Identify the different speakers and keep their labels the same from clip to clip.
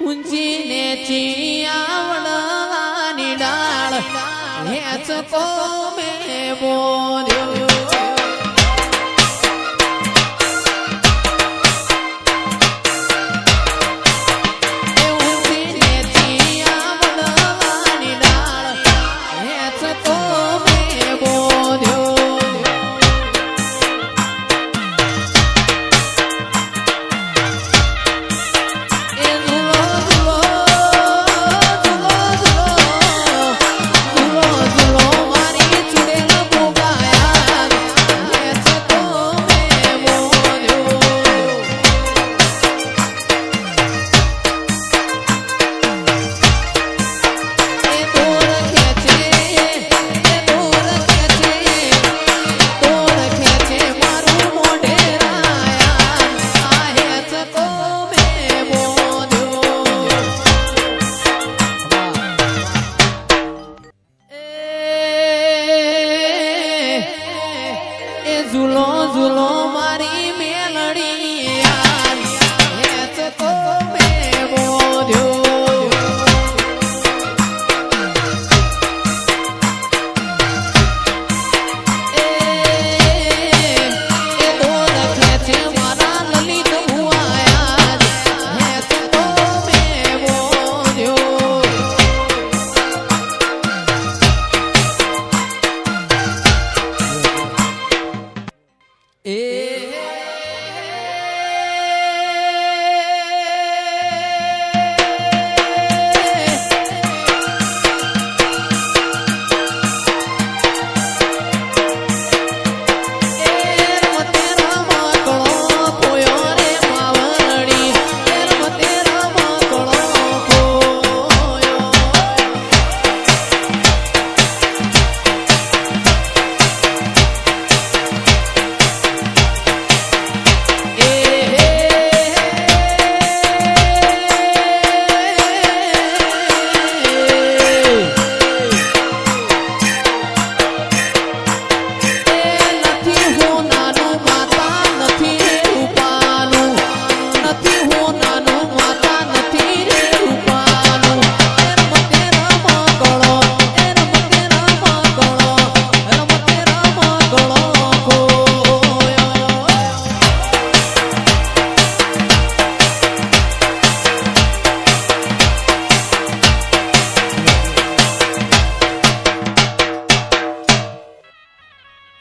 Speaker 1: ઊંચીને ચિયાવડવાની ડાળ. હેચ તો મેં બોલ્યો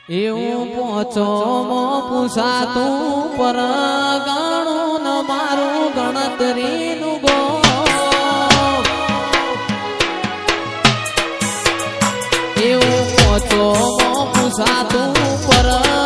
Speaker 1: એવું પોચો મો પૂછાતું પર ગણું ન મારું ગણતરીનું ગો એવું પોચો મો પૂછાતું પર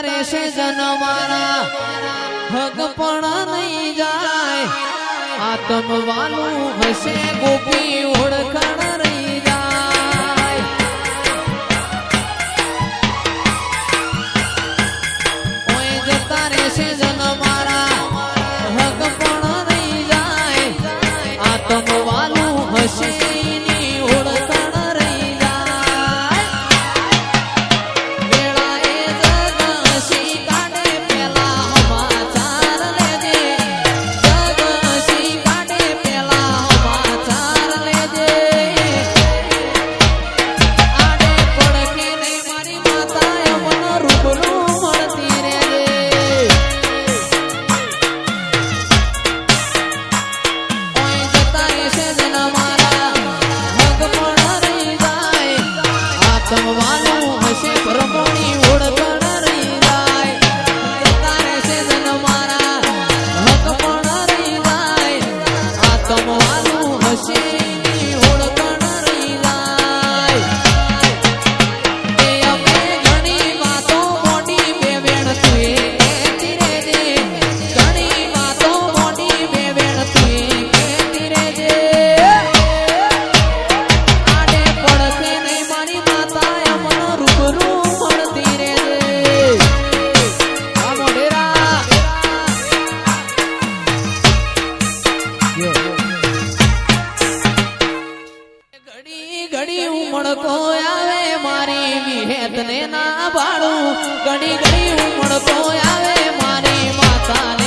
Speaker 1: રહેશે જન મારા. હક પણ નહીં જાય. આતમ વાલું હશે ગોપી ઓળખાણ. ભાણું ઘડી ઘડી ઉમળતો આવે મારી માતા